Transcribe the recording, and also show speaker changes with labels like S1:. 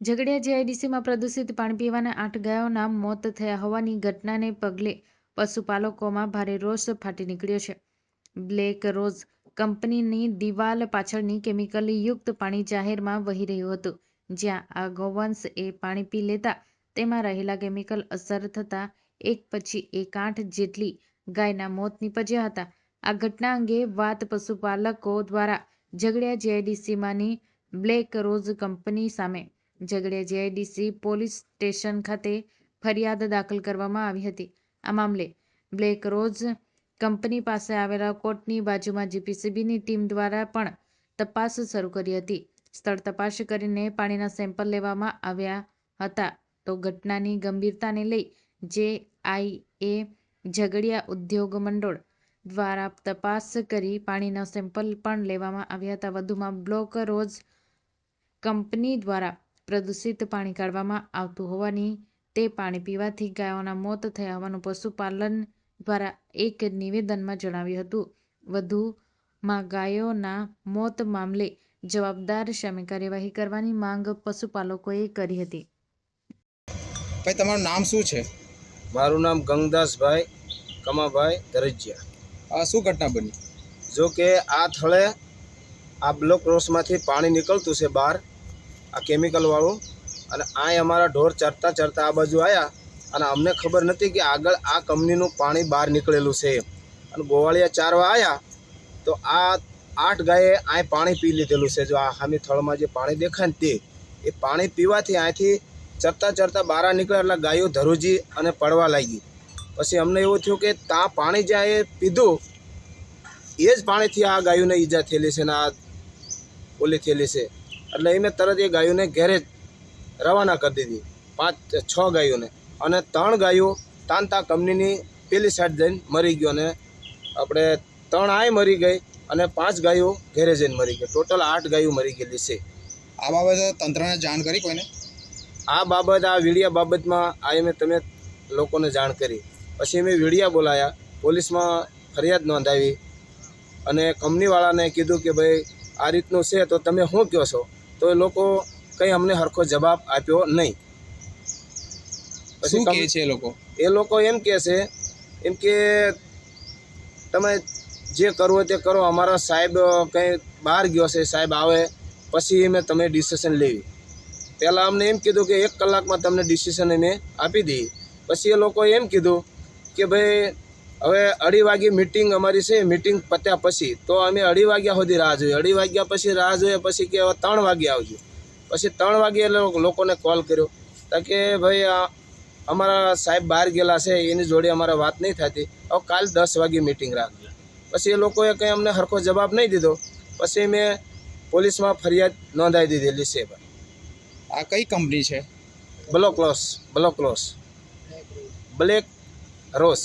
S1: ઝઘડિયા જીઆઈડીસીમાં પ્રદૂષિત પાણી પીવાના આઠ ગાયોના મોત થયા હોવાની ઘટનાને પગલે પશુપાલકોમાં ભારે રોષ ફાટી નીકળ્યો છે. બ્લેક રોઝ કંપનીની દિવાલ પાછળની કેમિકલયુક્ત પાણી જાહેરમાં વહી રહ્યું હતું, જ્યાં આ ગૌવંશ એ પાણી પી લેતા તેમાં રહેલા કેમિકલ અસર થતાં એક પછી એક આઠ જેટલી ગાયના મોત નીપજ્યા હતા. આ ઘટના અંગે વાત પશુપાલકો દ્વારા ઝઘડિયા જીઆઈડીસીમાંની બ્લેક રોઝ કંપની સામે ઝઘડિયા જીઆઈડીસી પોલીસ સ્ટેશન ખાતે ફરિયાદ દાખલ કરવામાં આવી હતી. આ મામલે બ્લેક રોઝ કંપની પાસે આવેલા કોર્ટની બાજુમાં જીપીસીબીની ટીમ દ્વારા પણ તપાસ શરૂ કરી હતી. સ્થળ તપાસ કરીને પાણીના સેમ્પલ લેવામાં આવ્યા હતા. તો ઘટનાની ગંભીરતાને લઈ જે આઈએ ઝઘડિયા ઉદ્યોગ મંડળ દ્વારા તપાસ કરી પાણીના સેમ્પલ પણ લેવામાં આવ્યા હતા. વધુમાં બ્લોક રોઝ કંપની દ્વારા પ્રદૂષિત પાણી કાઢવામાં આવતું હોવાની તે પાણી પીવાથી ગાયોના મોત થયા હોવાનું પશુપાલન દ્વારા એક નિવેદનમાં જણાવ્યું હતું. વધુમાં ગાયોના મોત મામલે જવાબદાર સામે કાર્યવાહી કરવાની માંગ પશુપાલકોએ કરી હતી.
S2: ભાઈ તમારું નામ શું છે?
S3: મારું નામ ગંગદાસભાઈ કમાભાઈ ધરજિયા
S2: આ શું ઘટના બની?
S3: જો કે આ થળે આ બ્લોક રોસમાંથી પાણી નીકળતું છે બહાર. આ કેમિકલવાળું અને આ અમારા ઢોર ચરતા ચરતા આ બાજુ આવ્યા અને અમને ખબર નથી કે આગળ આ કંપનીનું પાણી બહાર નીકળેલું છે. અને ગોવાળિયા ચારવા આવ્યા તો આ આઠ ગાયે આ પાણી પી લીધેલું છે. જો આ હામી થળમાં જે પાણી દેખાય તે, એ પાણી પીવાથી અહીંથી ચરતા ચરતા બહાર નીકળ્યા એટલે ગાયો ધરુજી અને પડવા લાગી. પછી અમને એવું થયું કે ત્યાં પાણી જ્યાં એ પીધું, એ જ પાણીથી આ ગાયોને ઈજા થયેલી છે ને આ ઓલી થયેલી છે. એટલે એ મેં તરત એ ગાયોને ઘેરે જ રવાના કરી દીધી. પાંચ છ ગાયોને. અને ત્રણ ગાયો તાનતા કંપનીની પેલી સાઈડ જઈને મરી ગયો અને આપણે ત્રણ આય મરી ગઈ અને પાંચ ગાયો ઘેરે જઈને મરી ગઈ. ટોટલ આઠ ગાયો મરી ગયેલી છે.
S2: આ બાબતે તંત્રને જાણ કરી કોઈને?
S3: આ બાબત આ વીડિયા બાબતમાં આ મેં તમે લોકોને જાણ કરી. પછી મેં વીડિયા બોલાયા. પોલીસમાં ફરિયાદ નોંધાવી અને કંપનીવાળાને કીધું કે ભાઈ આ રીતનું છે તો તમે શું કહો છો? તો એ લોકો કંઈ અમને સરખો જવાબ આપ્યો નહીં.
S2: શું કહે છે એ લોકો?
S3: એ લોકો એમ કહે છે એમ કે તમે જે કરવું તે કરો અમારા સાહેબ કંઈ બહાર ગયો છે સાહેબ આવે પછી અમે તમે ડિસિશન લેવી. પહેલાં અમને એમ કીધું કે એક કલાકમાં તમને ડિસિશન અમે આપી દઈએ. પછી એ લોકોએ એમ કીધું કે ભાઈ હવે અઢી વાગે મિટિંગ અમારી છે મિટિંગ પત્યા પછી. તો અમે અઢી વાગ્યા સુધી રાહ જોઈએ. અઢી વાગ્યા પછી રાહ જોઈએ પછી કે હવે ત્રણ વાગે આવજો. પછી ત્રણ વાગે એટલે લોકોને કોલ કર્યો. તો કે ભાઈ અમારા સાહેબ બહાર ગયેલા છે એની જોડે અમારે વાત નહીં થતી. હવે કાલ દસ વાગે મિટિંગ રાખજો. પછી એ લોકોએ કંઈ અમને સરખો જવાબ નહીં દીધો. પછી મેં પોલીસમાં ફરિયાદ નોંધાવી દીધેલી છે.
S2: આ કઈ કંપની છે?
S3: Block loss block loss. Black Rose